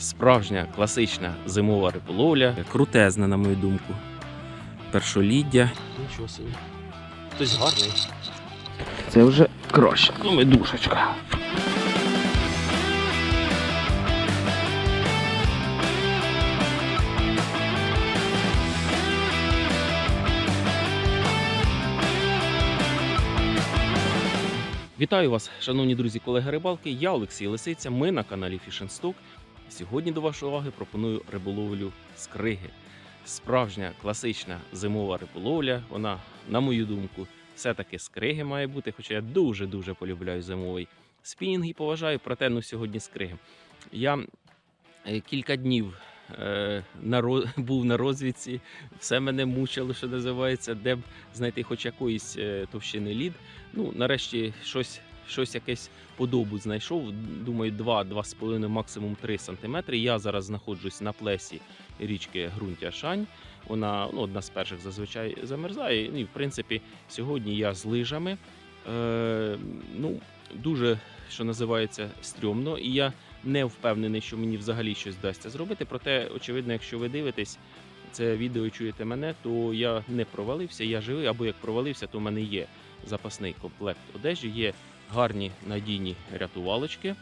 Справжня класична зимова риболовля, крутезна, на мою думку. Першоліддя. Нічого собі. Хтось гарний. Це вже краще. Ну, медушечка. Вітаю вас, шановні друзі, колеги рибалки. Я Олексій Лисиця. Ми на каналі Stock. Сьогодні до вашої уваги пропоную риболовлю з криги. Справжня класична зимова риболовля. Вона, на мою думку, все-таки з криги має бути, хоча я дуже-дуже полюбляю зимовий спінінг і поважаю, проте ну, сьогодні з криги. Я е, кілька днів е, на, був на розвідці, все мене мучило, що називається, де б знайти хоч якоїсь е, товщини лід. Ну, нарешті щось, щось якесь подобу знайшов. Думаю, 2-2,5, максимум 3 см. Я зараз знаходжусь на плесі річки Грунтя Шань. Вона ну, одна з перших зазвичай замерзає. Ну, і, в принципі, сьогодні я з лижами. Е, ну, дуже, що називається, стрьомно. І я не впевнений, що мені взагалі щось вдасться зробити. Проте, очевидно, якщо ви дивитесь це відео і чуєте мене, то я не провалився, я живий, або як провалився, то в мене є запасний комплект одежі, є гарні надійні рятувалочки.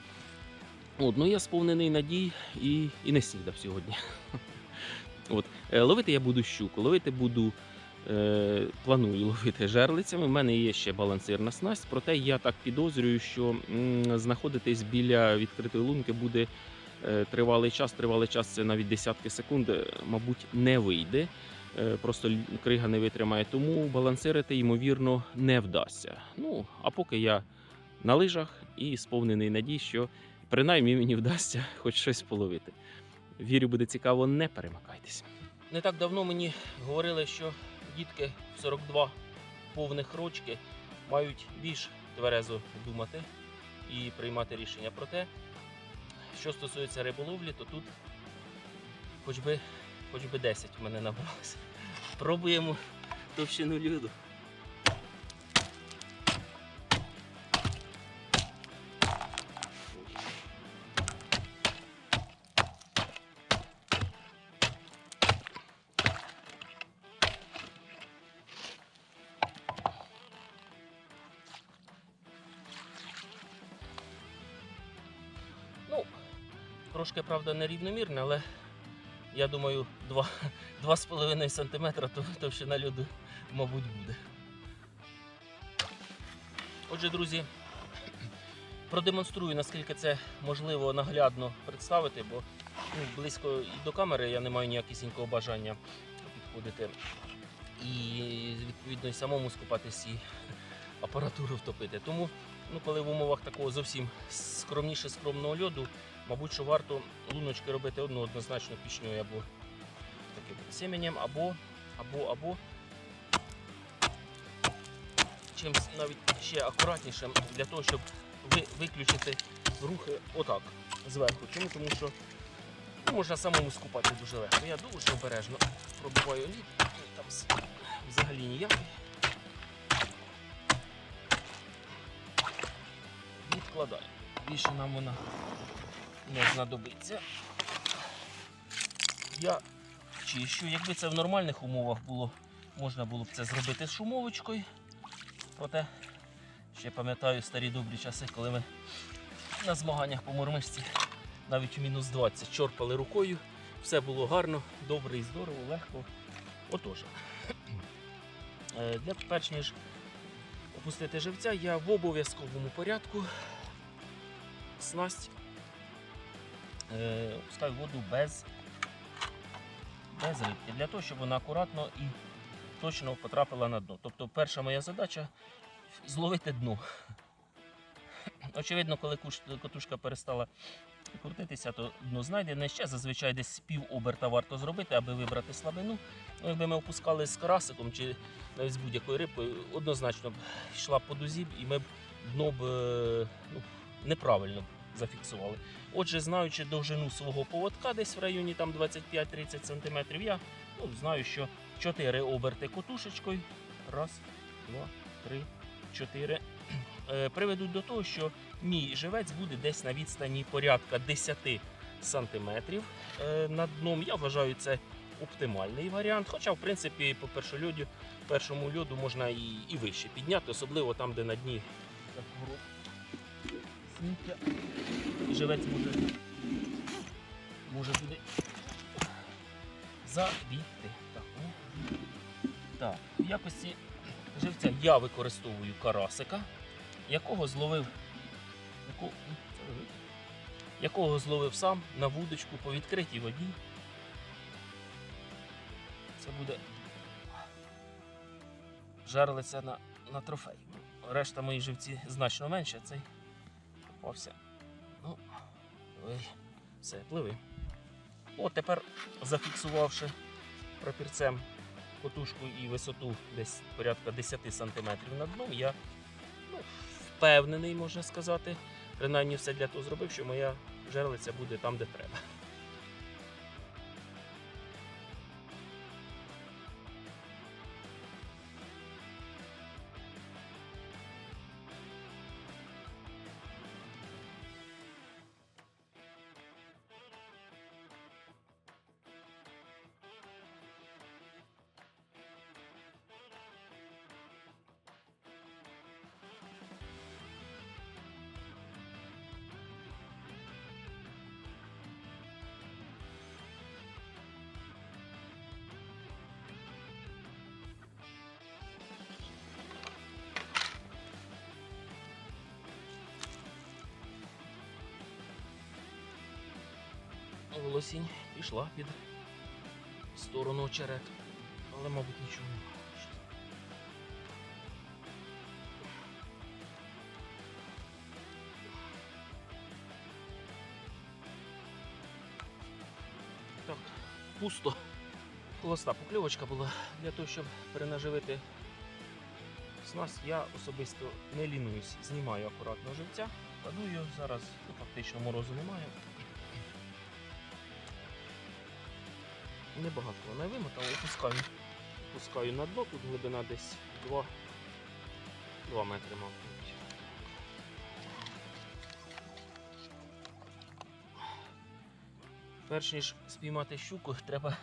От, ну я сповнений надій і, і не снідав сьогодні. От. е, Ловити я буду щуку, ловити буду. Е, планую ловити жерлицями. У мене є ще балансирна снасть, проте я так підозрюю, що м, знаходитись біля відкритої лунки буде е, тривалий час. Тривалий час це навіть десятки секунд, е, мабуть, не вийде. Е, Просто крига не витримає, тому балансирити, ймовірно, не вдасться. Ну, а поки я на лижах і сповнений надій, що принаймні мені вдасться хоч щось половити. Вірю, буде цікаво, не перемикайтесь. Не так давно мені говорили, що дітки в 42 повних рочки мають більш тверезо думати і приймати рішення. Проте, що стосується риболовлі, то тут хоч би, хоч би 10 в мене набралося. Пробуємо товщину льоду. Трошки, правда, нерівномірне, але я думаю, 2, 2,5 см то товщина льоду, мабуть, буде. Отже, друзі, продемонструю, наскільки це можливо наглядно представити, бо ну, близько і до камери я не маю ніякісінького бажання підходити. І відповідно і самому скупатись і апаратуру втопити. Тому, ну, коли в умовах такого зовсім скромніше скромного льоду, мабуть, що варто луночки робити одну однозначно пічньою або таким семенем, або, або, або чимось навіть ще акуратнішим для того, щоб ви, виключити рухи отак зверху. Чому? Тому що ну, можна самому скупати дуже легко. Я дуже обережно пробиваю лід, там взагалі ніякий. Відкладаю. Більше нам вона не знадобиться. Я чищу. Якби це в нормальних умовах було, можна було б це зробити з шумовочкою. Проте ще пам'ятаю старі добрі часи, коли ми на змаганнях по мормишці навіть у мінус 20 чорпали рукою. Все було гарно, добре і здорово, легко. Отож, е, для перш ніж опустити живця, я в обов'язковому порядку снасть опускаю воду без, без рибки, для того, щоб вона акуратно і точно потрапила на дно. Тобто перша моя задача зловити дно. Очевидно, коли котушка перестала крутитися, то дно знайдене. Ще зазвичай десь пів оберта варто зробити, аби вибрати слабину. Ну, якби ми опускали з карасиком чи навіть з будь-якою рибкою, однозначно б йшла по дузі, і ми б дно б е, ну, неправильно б зафіксували. Отже, знаючи довжину свого поводка, десь в районі там 25-30 см, я ну, знаю, що 4 оберти котушечкою. Раз, два, три, чотири. Е, Приведуть до того, що мій живець буде десь на відстані порядка 10 сантиметрів е, над дном. Я вважаю, це оптимальний варіант. Хоча, в принципі, по першолюдю, першому льоду можна і, і вище підняти, особливо там, де на дні город сміття. І живець може, може буде забігти. Так, так, в якості живця я використовую карасика, якого зловив. Якого зловив сам на вудочку по відкритій воді. Це буде жерлиця на, на трофей. Решта мої живці значно менше, цей попався. Ну, ой, все, пливи. От тепер зафіксувавши пропірцем котушку і висоту десь порядка 10 см на дном, я ну, впевнений, можна сказати. Принаймні все для того зробив, що моя жерлиця буде там, де треба. Волосінь пішла під сторону очерет. Але, мабуть, нічого не бачить. Так, пусто. Холоста покльовочка була для того, щоб перенаживити снасть, я особисто не лінуюсь. Знімаю акуратно живця, кладу його зараз, ну, фактично морозу немає. Небагато вона вимотала, опускаю. Опускаю на дно, тут глибина десь 2, 2 метри, мабуть. Перш ніж спіймати щуку, треба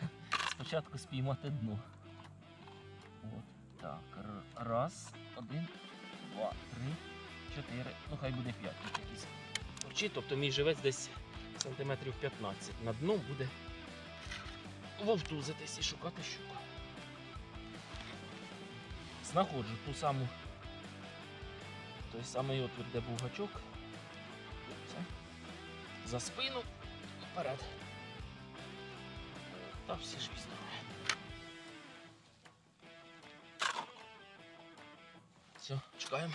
спочатку спіймати дно. От, так, раз, один, два, три, чотири, ну хай буде п'ять якісь. Тобто мій живець десь сантиметрів 15. На дно буде вовтузитись і шукати щуку. Знаходжу ту саму, той самий отвір, де був гачок. Все. За спину вперед. Та всі ж здорові. Все, чекаємо.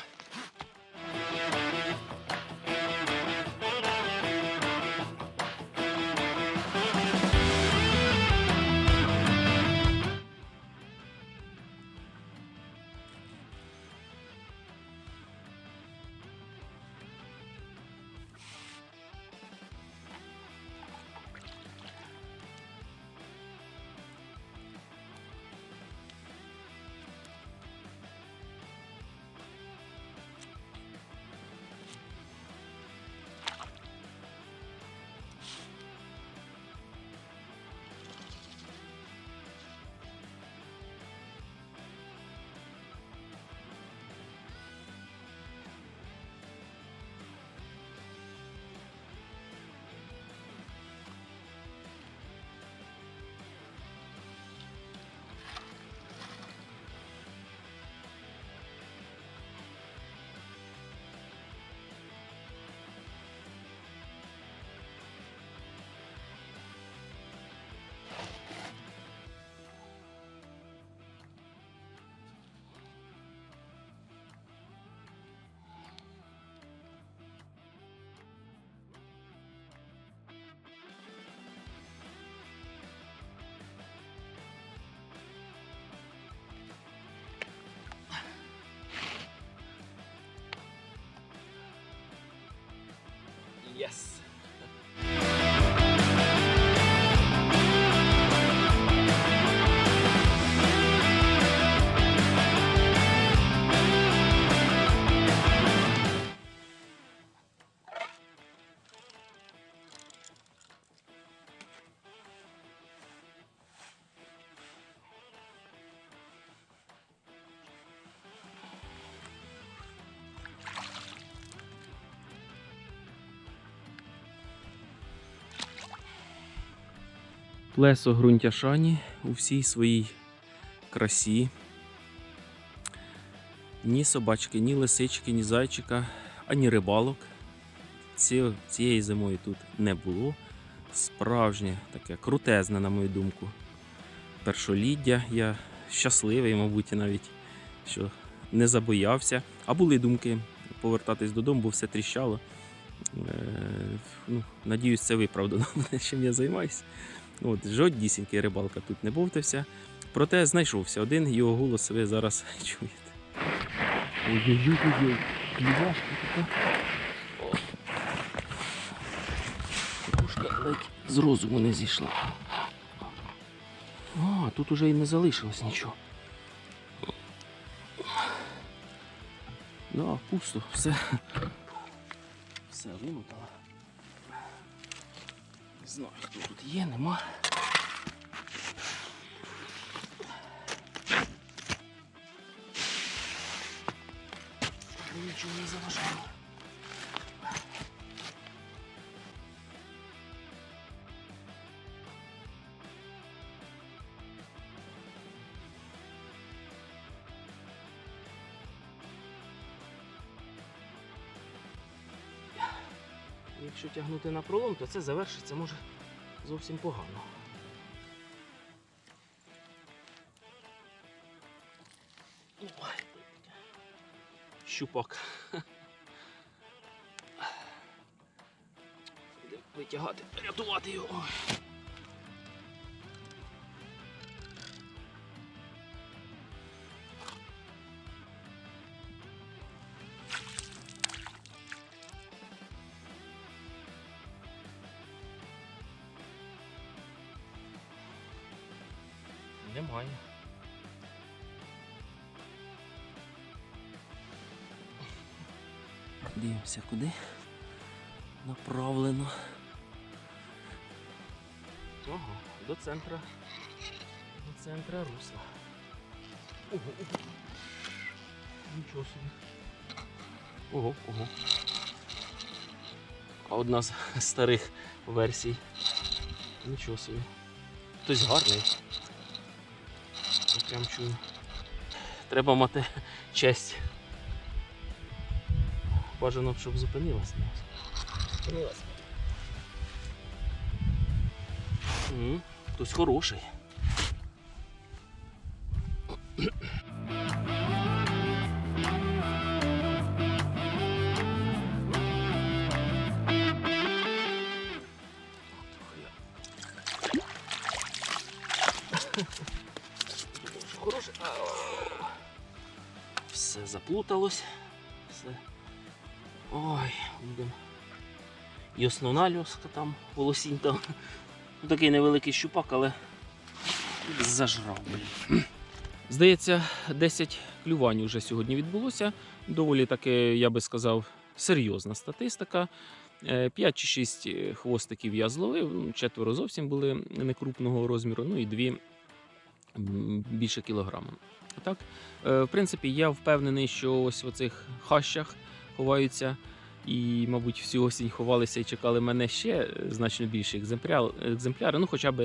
Плесо ґрунтяшані у всій своїй красі. Ні собачки, ні лисички, ні зайчика, ані рибалок. Ці, цієї зимою тут не було. Справжнє таке крутезне, на мою думку. Першоліддя. Я щасливий, мабуть, навіть, що не забоявся. А були думки повертатись додому, бо все тріщало. Е, ну, надіюсь, це виправдано чим я займаюся. От, жоднісінький рибалка тут не бовтався. Проте знайшовся один, його голос ви зараз чуєте. Ой-ой-ой, клівашка така. Кукушка ледь з розуму не зійшла. А, тут уже і не залишилось нічого. Да, пусто, все. Все вимотало. Знаю, хто тут є, нема. Нічого не заважало. Якщо тягнути на пролом, то це завершиться може зовсім погано. Ой. Щупак. Витягати, рятувати його. Дивимося, куди направлено. Ага, до центра. До центра русла. Ого, ого. Нічого собі. Ого, ого. А одна з старих версій. Нічого собі. Хтось гарний. Я прям чую. Треба мати честь. Бажано, щоб зупинилась. Зупинилась. Хтось. Хороший. Все заплуталось. І основна льоска там, волосінь там. Ну, Такий невеликий щупак, але зажрав, блін. Здається, 10 клювань вже сьогодні відбулося. Доволі таки, я би сказав, серйозна статистика. 5 чи 6 хвостиків я зловив, ну, четверо зовсім були некрупного розміру, ну і дві більше кілограма. Так, е, в принципі, я впевнений, що ось в цих хащах ховаються. І, мабуть, всю осінь ховалися і чекали мене ще е, значно більші екземпляри, ну хоча б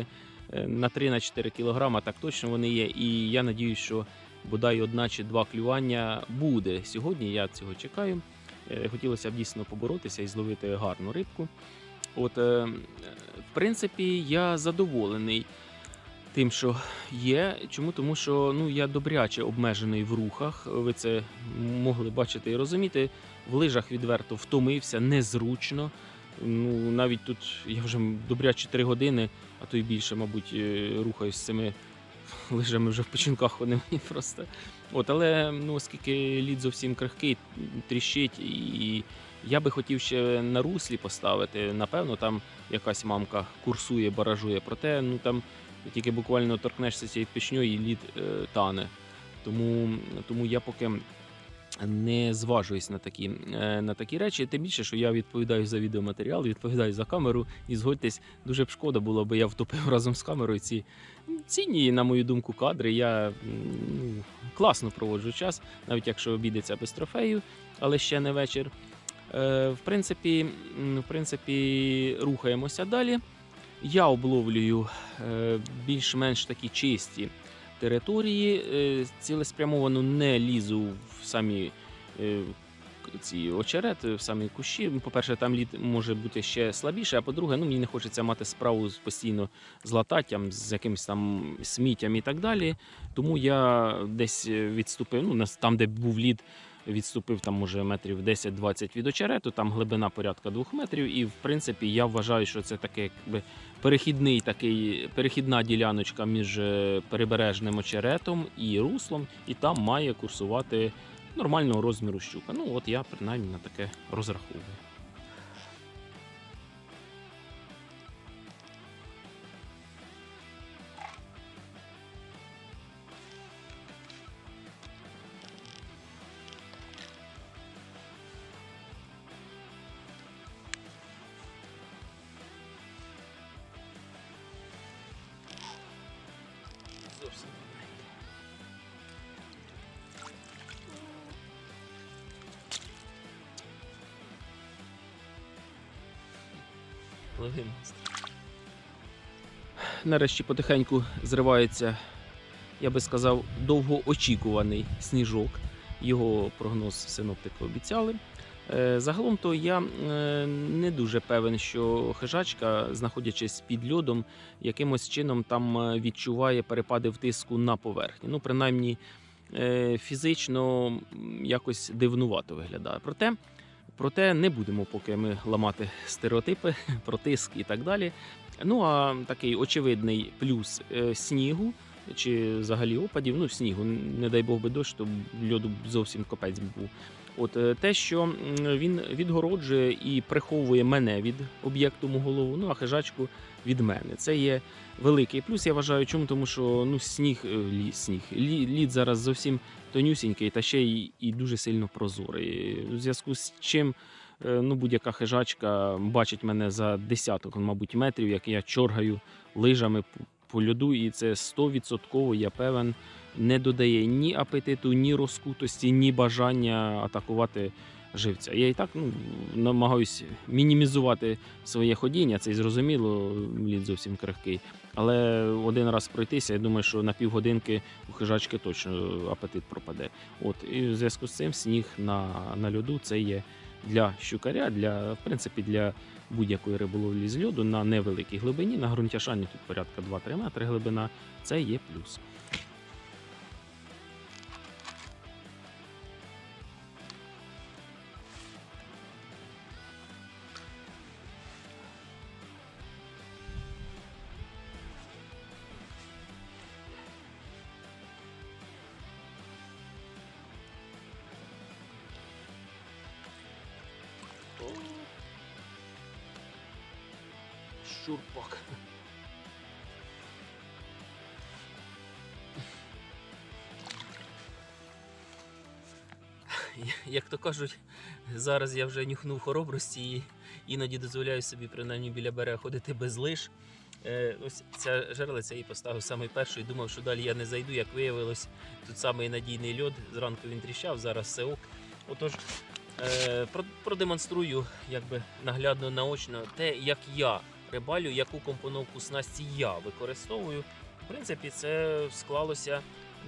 е, на 3-4 кілограма, так точно вони є. І я надіюсь, що бодай одна чи два клювання буде сьогодні. Я цього чекаю. Е, Хотілося б дійсно поборотися і зловити гарну рибку. От, в принципі, я задоволений тим, що є. Чому? Тому що ну, я добряче обмежений в рухах. Ви це могли бачити і розуміти. В лижах відверто втомився, незручно. Ну, навіть тут я вже добряче три години, а то й більше, мабуть, е, рухаюсь з цими лижами вже в печінках вони мені просто. От, але ну, оскільки лід зовсім крихкий, тріщить, і я би хотів ще на руслі поставити. Напевно, там якась мамка курсує, баражує. Проте ну там тільки буквально торкнешся цією печньою і лід е, тане. Тому, тому я поки не зважуюсь на такі, е, на такі речі. Тим більше, що я відповідаю за відеоматеріал, відповідаю за камеру. І згодьтесь, дуже б шкода було, би я втопив разом з камерою ці цінні, на мою думку, кадри. Я ну, класно проводжу час, навіть якщо обійдеться без трофею, але ще не вечір. Е, В принципі, в принципі, рухаємося далі. Я обловлюю е, більш-менш такі чисті території, е, цілеспрямовано не лізу в самі е, ці очерети, в самі кущі. По-перше, там лід може бути ще слабіше, а по-друге, ну, мені не хочеться мати справу постійно з лататтям, з якимось там сміттям і так далі. Тому я десь відступив, ну, там, де був лід, відступив там може метрів 10-20 від очерету, там глибина порядка 2 метрів. І в принципі я вважаю, що це таке якби перехідний такий перехідна діляночка між прибережним перебережним очеретом і руслом, і там має курсувати нормального розміру щука. Ну от я принаймні на таке розраховую. Нарешті потихеньку зривається, я би сказав, довгоочікуваний сніжок. Його прогноз синоптики обіцяли. Е, Загалом то я е, не дуже певен, що хижачка, знаходячись під льодом, якимось чином там е, відчуває перепади в тиску на поверхні. Ну, принаймні, фізично якось дивнувато виглядає. Проте, проте не будемо поки ми ламати стереотипи про тиск і так далі. Ну а такий очевидний плюс е, снігу. Чи взагалі опадів, ну снігу, не дай Бог би дощ, то льоду зовсім копець був. От е, те, що він відгороджує і приховує мене від об'єкту голову, ну а хижачку від мене. Це є великий плюс. Я вважаю, чому тому, що ну сніг, е, лі, сніг, лі, лід зараз зовсім тонюсінький та ще й і дуже сильно прозорий. У зв'язку з чим. Е, Ну, будь-яка хижачка бачить мене за десяток, мабуть, метрів, як я чоргаю лижами по- льоду, і це 100% я певен, не додає ні апетиту, ні розкутості, ні бажання атакувати живця. Я і так ну, намагаюся мінімізувати своє ходіння, це й зрозуміло, лід зовсім крихкий. Але один раз пройтися, я думаю, що на півгодинки у хижачки точно апетит пропаде. От і в зв'язку з цим сніг на, на льоду це є для щукаря, для в принципі для будь-якої риболовлі з льоду на невеликій глибині. На ґрунтяшані тут порядка 2-3 метри глибина. Це є плюс. Щурпак. Як то кажуть, зараз я вже нюхнув хоробрості і іноді дозволяю собі принаймні біля берега ходити без лиш. Е, ось ця жерлиця її поставив саме першу і думав, що далі я не зайду. Як виявилось, тут самий надійний льод. Зранку він тріщав, зараз все ок. Отож, е, про- продемонструю якби наглядно наочно те, як я рибалю, яку компоновку снасті я використовую. В принципі, це склалося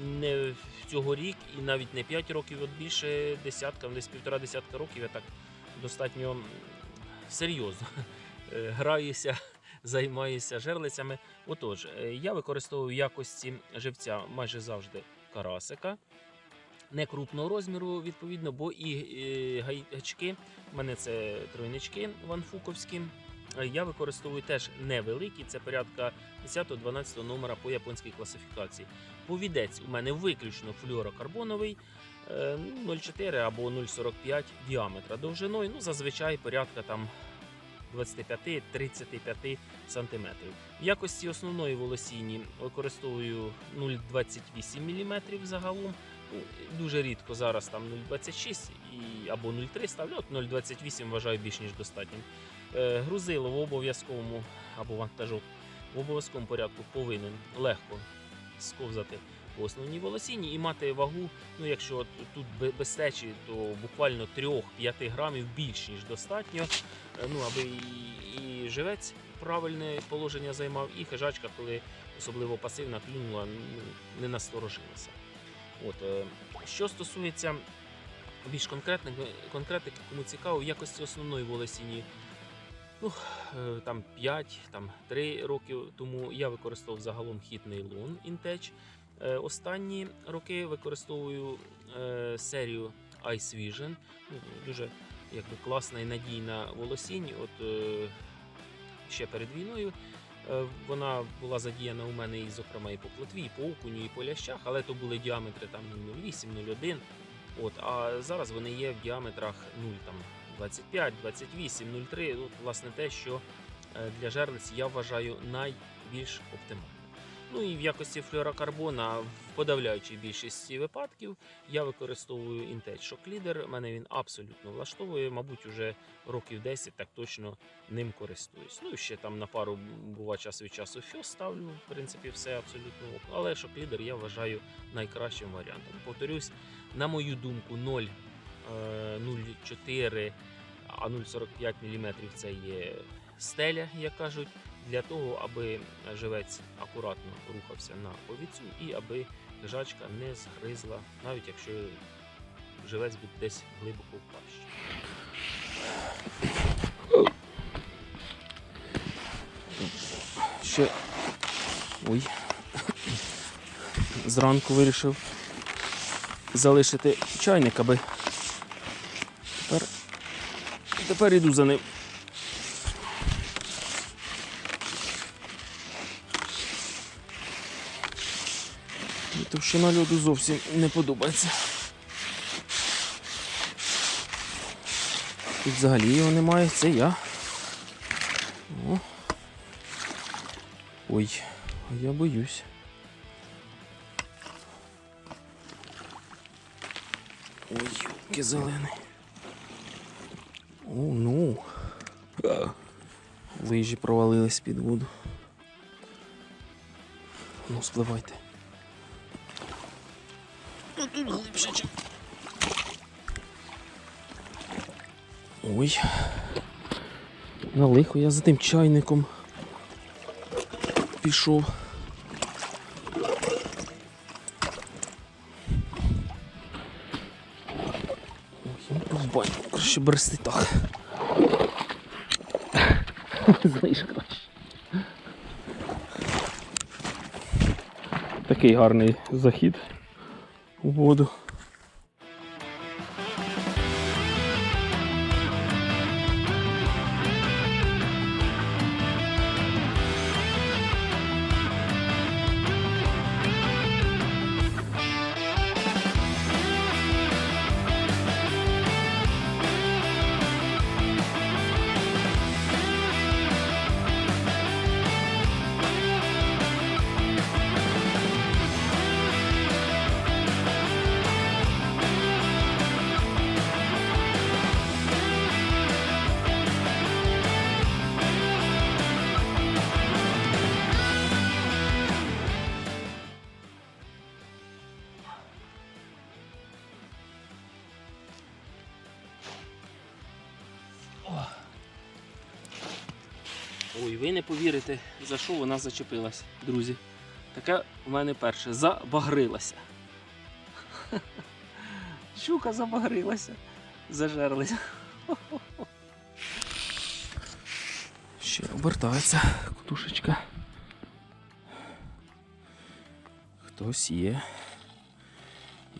не цього рік і навіть не 5 років, от більше десятка, десь півтора десятка років я так достатньо серйозно е, граюся, займаюся жерлицями. Отож, е, я використовую якості живця майже завжди карасика. Не крупного розміру, відповідно, бо і е, гай- гачки, в мене це тройнички ванфуковські. Е, Я використовую теж невеликі, це порядка 10-12 номера по японській класифікації. Повідець у мене виключно флюорокарбоновий е, ну, 0,4 або 0,45 діаметра довжиною, ну зазвичай порядка там 25-35 см. В якості основної волосіні використовую 0,28 мм загалом. Ну, дуже рідко зараз там 0,26 або 0,3 ставлю, от 0,28 вважаю більш ніж достатнім. Е, грузило в обов'язковому або вантажок в обов'язковому порядку повинен легко сковзати по основній волосіні і мати вагу, ну якщо тут бе- без течі, то буквально 3-5 грамів більш ніж достатньо. Е, Ну, аби і, живець правильне положення займав, і хижачка, коли особливо пасивна клюнула, ну, не насторожилася. От, е, що стосується більш конкретних, конкретики, кому цікаво, якості основної волосіні, ну, е, там 5, там 3 роки тому я використовував загалом нейлон Intech. Е, Останні роки використовую е, серію Ice Vision. Ну, дуже якби, класна і надійна волосінь. От, е, ще перед війною вона була задіяна у мене, і, зокрема, і по плотві, і по окуню, і по лящах, але то були діаметри там 0,8, 0,1. От, а зараз вони є в діаметрах 0, там, 25, 28, 0,3. От, власне, те, що е, для жерлиць я вважаю найбільш оптимальним. Ну і в якості флюорокарбона в подавляючій більшості випадків я використовую Shock Leader. Мене він абсолютно влаштовує. Мабуть, уже років 10 так точно ним користуюсь. Ну і ще там на пару бува час від часу фьос ставлю. В принципі, все абсолютно ок. Але Leader я вважаю найкращим варіантом. Повторюсь, на мою думку, 0, е, 0,4, а 0,45 мм це є стеля, як кажуть для того, аби живець акуратно рухався на повіцю і аби хижачка не згризла, навіть якщо живець буде десь глибоко в пащі. Ще ой. Зранку вирішив залишити чайник, аби тепер іду за ним. Товщина льоду зовсім не подобається. Тут взагалі його немає, це я. О. Ой, я боюсь. Ой, юбки зелений. О, ну. Лижі провалились під воду. Ну, спливайте. Ну, тут глибше, чим. Ой. На лихо я за тим чайником пішов. Баню, краще берести так. Знаєш краще. Такий гарний захід у воду. Ой, ви не повірите, за що вона зачепилась, друзі. Таке в мене перше забагрилася. Щука забагрилася. Зажерлися. Ще обертається кутушечка. Хтось є.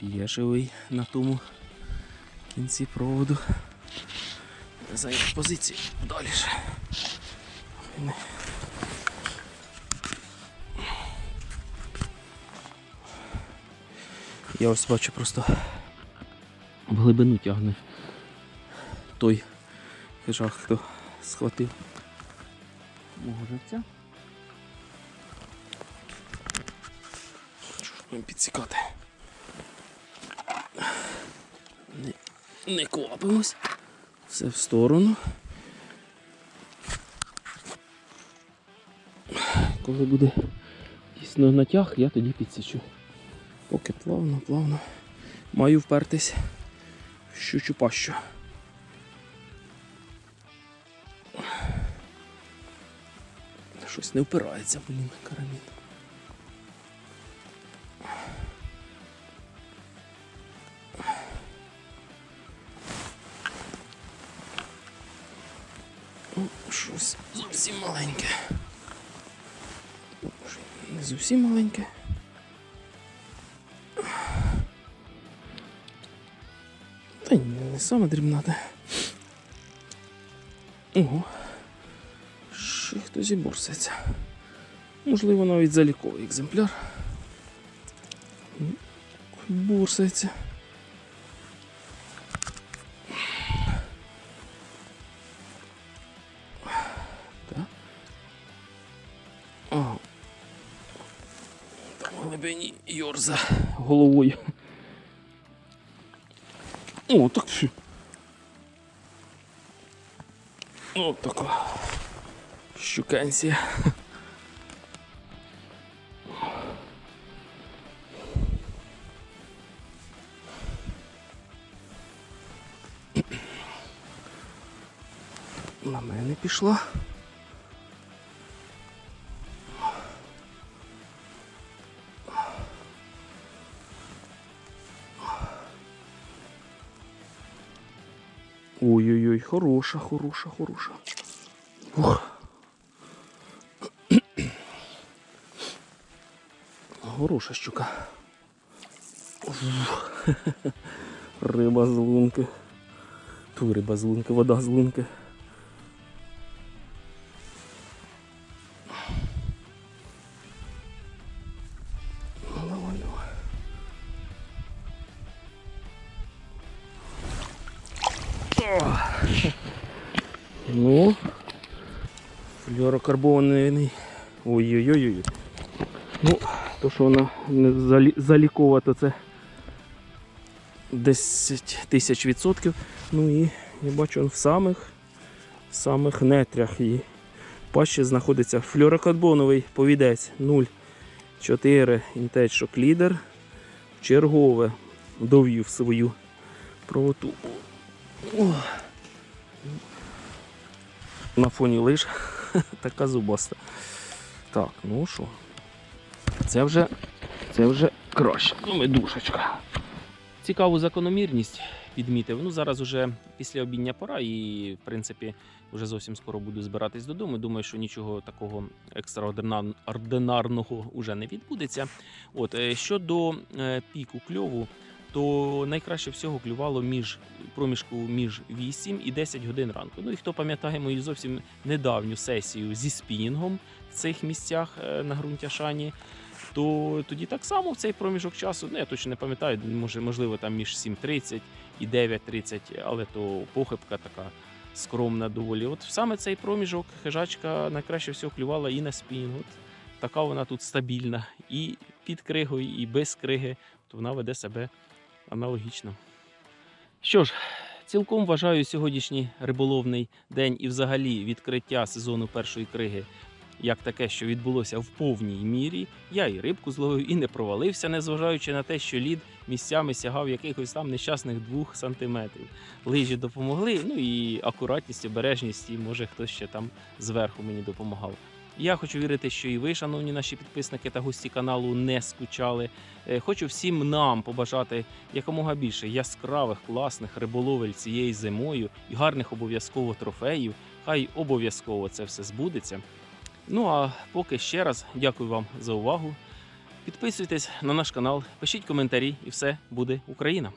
Є живий на тому кінці проводу. Зайняв позиції далі. ж. Я ось бачу просто в глибину тягне той хижак, хто схватив мого живця. Що ж будемо підсікати? Не, не квапимось. Все в сторону. Коли буде дійсно натяг, я тоді підсічу. Поки плавно, плавно. Маю впертись в щучу пащу. Щось не впирається, блін, карабін. Зовсім маленьке. Та ні, не саме дрібнате. Ого. Ще хтось і борсається. Можливо, навіть заліковий екземпляр. Борсається. Йорза головою. О, так все. О, така. Щуканція. На мене пішла. Ой-ой-ой, хороша, хороша, хороша. Ух. Хороша щука. Риба з лунки. Ту риба з лунки, вода з лунки. Що вона не залікова, то це 10 тисяч відсотків. Ну і я бачу в самих, в самих нетрях її пащі знаходиться флюорокарбоновий повідець 0,4 Intel Shock Leader. Чергове довів свою правоту. На фоні лиш така зубаста. Так, ну що, це вже, це вже краще. Ну, медушечка. Цікаву закономірність підмітив. Ну, зараз уже після обідня пора, і в принципі вже зовсім скоро буду збиратись додому. Думаю, що нічого такого екстраординарного вже не відбудеться. От е, щодо е, піку кльову, то найкраще всього клювало між проміжку між 8 і 10 годин ранку. Ну і хто пам'ятає мою зовсім недавню сесію зі спінінгом в цих місцях е, на ґрунтяшані, то тоді так само в цей проміжок часу, ну я точно не пам'ятаю, може, можливо, там між 7.30 і 9.30, але то похибка така скромна доволі. От саме цей проміжок хижачка найкраще всього клювала і на спінінг. От така вона тут стабільна, і під кригою, і без криги, то вона веде себе аналогічно. Що ж, цілком вважаю сьогоднішній риболовний день і взагалі відкриття сезону першої криги як таке, що відбулося в повній мірі. Я і рибку зловив, і не провалився, незважаючи на те, що лід місцями сягав якихось там нещасних двох сантиметрів. Лижі допомогли, ну і акуратність, обережність, і може хтось ще там зверху мені допомагав. Я хочу вірити, що і ви, шановні наші підписники та гості каналу, не скучали. Е, Хочу всім нам побажати якомога більше яскравих, класних риболовель цією зимою і гарних обов'язково трофеїв. Хай обов'язково це все збудеться. Ну а поки ще раз дякую вам за увагу. Підписуйтесь на наш канал, пишіть коментарі, і все буде Україна.